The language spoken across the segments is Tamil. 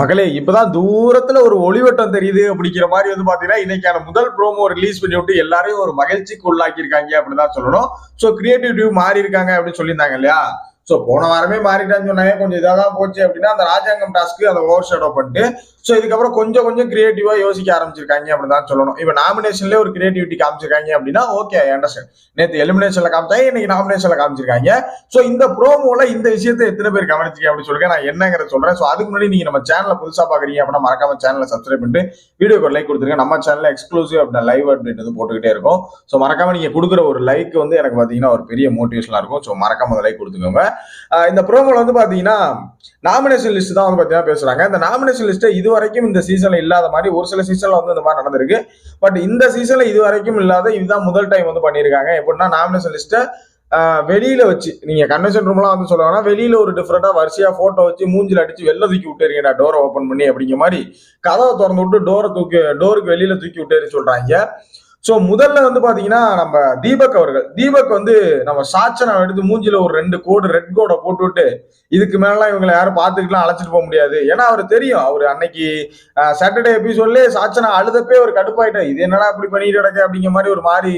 மகளே இப்பதான் தூரத்துல ஒரு ஒளிவட்டம் தெரியுது அப்படிங்கிற மாதிரி வந்து பாத்தீங்கன்னா இன்னைக்கான முதல் ப்ரோமோ ரிலீஸ் பண்ணி விட்டு எல்லாரையும் ஒரு மகிழ்ச்சிக்கு உள்ளாக்கி இருக்காங்க அப்படின்னு தான் சொல்லணும். ஸோ கிரியேட்டிவிட்டி மாறி இருக்காங்க அப்படின்னு சொல்லியிருந்தாங்க இல்லையா? ஸோ போன வாரமே மாறிட்டான்னு சொன்னாங்க. கொஞ்சம் இதாக தான் போச்சு அப்படின்னா அந்த ராஜாங்கம் டாஸ்க்கு அதை ஓவர் ஷேடோ பண்ணிட்டு ஸோ இதுக்கப்புறம் கொஞ்சம் கொஞ்சம் கிரியேட்டிவாக யோசிக்க ஆரம்பிச்சிருக்காங்க அப்படின்னு தான் சொல்லணும். இப்போ நாமினேஷன்லேயே ஒரு கிரியேட்டிவிட்டி காமிச்சிருக்காங்க அப்படின்னா ஓகே அண்டர்ஸ்டாண்ட் நேற்று எலிமினேஷனில் காமிச்சாங்க இன்னைக்கு நாமினேஷனில் காமிச்சிருக்காங்க. ஸோ இந்த ப்ரோமோல இந்த விஷயத்தை எத்தனை பேர் கவனிச்சிங்க அப்படின்னு சொல்லுங்க. நான் என்னங்கிறத சொல்கிறேன் ஸோ அதுக்கு முன்னாடி நீங்கள் நம்ம சேனலை புதுசாக பார்க்குறீங்க அப்படின்னா மறக்காம சேனலை சப்ஸ்கிரைப் பண்ணிட்டு வீடியோக்கு லைக் கொடுத்துருங்க. நம்ம சேனலில் எக்ஸ்க்ளூசிவ் அப்படின்னா லைவ் அப்படின்றது போட்டுக்கிட்டே இருக்கும். ஸோ மறக்காம நீங்கள் கொடுக்குற ஒரு லைக் வந்து எனக்கு பார்த்தீங்கன்னா ஒரு பெரிய மோட்டிவேஷனாக இருக்கும். ஸோ மறக்காம அந்த லைக் கொடுத்துக்கோங்க. இந்த ப்ரோமோல வந்து பாத்தீங்கன்னா நாமினேஷன் லிஸ்ட் தான் வந்து பாத்தீங்கன்னா பேசுறாங்க. இந்த நாமினேஷன் லிஸ்ட் இது வரைக்கும் இந்த சீசன்ல இல்லாத மாதிரி ஒரு சில சீசன்ல வந்து இந்த மாதிரி நடந்திருக்கு. பட் இந்த சீசன்ல இது வரைக்கும் இல்லாத இதுதான் முதல் டைம் வந்து பண்ணியிருக்காங்க. எப்படின்னா நாமினேஷன் லிஸ்ட்டை வெளியில வச்சு நீங்க கன்வென்ஷன் ரூம்லாம் வந்து சொல்லுவாங்கன்னா வெளியில ஒரு டிஃப்ரெண்டா வரிசையா போட்டோ வச்சு மூஞ்சில அடிச்சு வெளில தூக்கி விட்டுறீங்கடா டோரை ஓப்பன் பண்ணி அப்படிங்கிற மாதிரி கதவை திறந்து விட்டு டோரை தூக்கி டோருக்கு வெளியில தூக்கி விட்டேன்னு சொல்றாங்க. ஸோ முதல்ல வந்து பார்த்தீங்கன்னா நம்ம தீபக் அவர்கள். தீபக் வந்து நம்ம சாச்சனை எடுத்து மூஞ்சில ஒரு ரெண்டு கோடு ரெட் கோடை போட்டு விட்டு இதுக்கு மேலாம் இவங்களை யாரும் பார்த்துக்கலாம் அழைச்சிட்டு போக முடியாது. ஏன்னா அவர் தெரியும். அவர் அன்னைக்கு சாட்டர்டே எபிசோட்லேயே சாச்சனா அழுதப்பே ஒரு கடுப்பாயிட்டார். இது என்னடா இப்படி பண்ணிட்டு கிடக்கு? அப்படிங்கிற மாதிரி ஒரு மாதிரி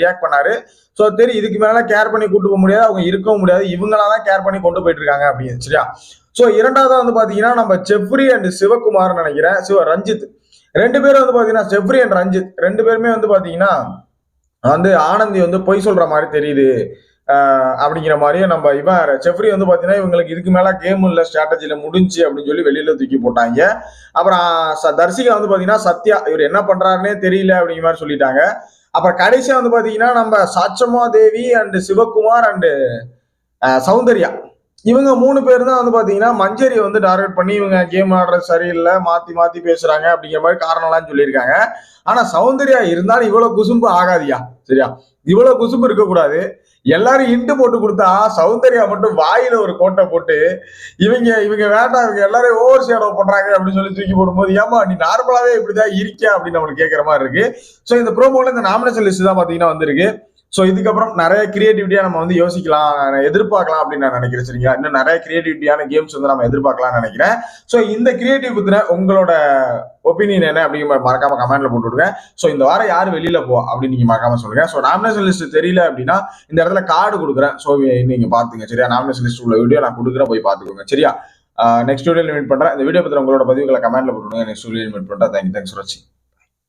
ரியாக்ட் பண்ணாரு. ஸோ தெரியும் இதுக்கு மேலாம் கேர் பண்ணி கூட்டு போக முடியாது. அவங்க இருக்கவும் முடியாது. இவங்களா தான் கேர் பண்ணி கொண்டு போயிட்டு இருக்காங்க அப்படின்னு சரியா? ஸோ இரண்டாவதா வந்து பாத்தீங்கன்னா நம்ம செஃப்ரி அண்ட் சிவகுமார் நினைக்கிறேன். சிவ ரஞ்சித் ரெண்டு பேரும் வந்து பார்த்தீங்கன்னா செஃப்ரி அண்ட் ரஞ்சித். ரெண்டு பேருமே வந்து பார்த்தீங்கன்னா வந்து ஆனந்தி வந்து பொய் சொல்ற மாதிரி தெரியுது. அப்படிங்கிற மாதிரியே நம்ம இவன் செஃப்ரி வந்து பார்த்தீங்கன்னா இவங்களுக்கு இதுக்கு மேலே கேம் இல்லை ஸ்ட்ராட்டஜியில் முடிஞ்சு அப்படின்னு சொல்லி வெளியில தூக்கி போட்டாங்க. அப்புறம் ச- தர்சிகா வந்து பார்த்தீங்கன்னா சத்யா இவர் என்ன பண்ணுறாருனே தெரியல அப்படிங்கிற மாதிரி சொல்லிட்டாங்க. அப்புறம் கடைசியாக வந்து பார்த்தீங்கன்னா நம்ம சாச்சமா தேவி அண்டு சிவகுமார் அண்டு சௌந்தர்யா. இவங்க மூணு பேர் தான் வந்து பாத்தீங்கன்னா மஞ்சரி வந்து டார்கெட் பண்ணி இவங்க கேம் ஆடுறது சரியில்லை மாத்தி மாத்தி பேசுறாங்க அப்படிங்கிற மாதிரி காரணம்லாம் சொல்லியிருக்காங்க. ஆனா சௌந்தர்யா இருந்தாலும் இவ்வளவு குசும்பு ஆகாதியா? சரியா? இவ்வளவு குசும்பு இருக்கக்கூடாது. எல்லாரும் இண்டு போட்டு கொடுத்தா சௌந்தர்யா மட்டும் வாயில ஒரு கோட்டை போட்டு இவங்க இவங்க வேண்டாம் இவங்க எல்லாரும் ஓவர் ஷேடோ பண்றாங்க அப்படின்னு சொல்லி தூக்கி போடும்போது ஏமா நீ நார்மலாவே இப்படிதான் இருக்கியா அப்படின்னு நம்மளுக்கு கேட்கற மாதிரி இருக்கு. ஸோ இந்த ப்ரோமோல இந்த நாமினேஷன் லிஸ்ட் தான் பாத்தீங்கன்னா வந்திருக்கு. ஸோ இதுக்கப்புறம் நிறைய கிரியேட்டிவிட்டியா நம்ம வந்து யோசிக்கலாம் எதிர்பார்க்கலாம் அப்படின்னு நான் நினைக்கிறேன். சரிங்களா? இன்னும் நிறைய கிரியேட்டிவிட்டியான கேம்ஸ் வந்து நம்ம எதிர்பார்க்கலாம்னு நினைக்கிறேன். ஸோ இந்த கிரியேட்டிவ் பத்தின உங்களோட ஒப்பீனியன் என்ன அப்படிங்கிற மறக்காம கமெண்ட்ல போட்டு விடுங்க. ஸோ இந்த வாரம் யார் வெளியில போ அப்படின்னு நீங்க மறக்காம சொல்லுங்க. ஸோ நாமினேஷன் லிஸ்ட் தெரியல அப்படின்னா இந்த இடத்துல கார்டு கொடுக்குறேன். ஸோ நீங்க பாத்துங்க சரியா? நாமினேஷன் லிஸ்ட் உள்ள வீடியோ நான் கொடுக்குறேன் போய் பாத்துக்கோங்க சரியா? நெக்ஸ்ட் வீடியோ மீட் பண்றேன். இந்த வீடியோ பத்தின உங்களோட பதிவுகளை கமெண்ட்ல போட்டுருங்க நெக்ஸ்ட் வீடியோ மீட் பண்றேன். தேங்க்யூ தேங்க்ஸ் ஃபார் வாட்சிங்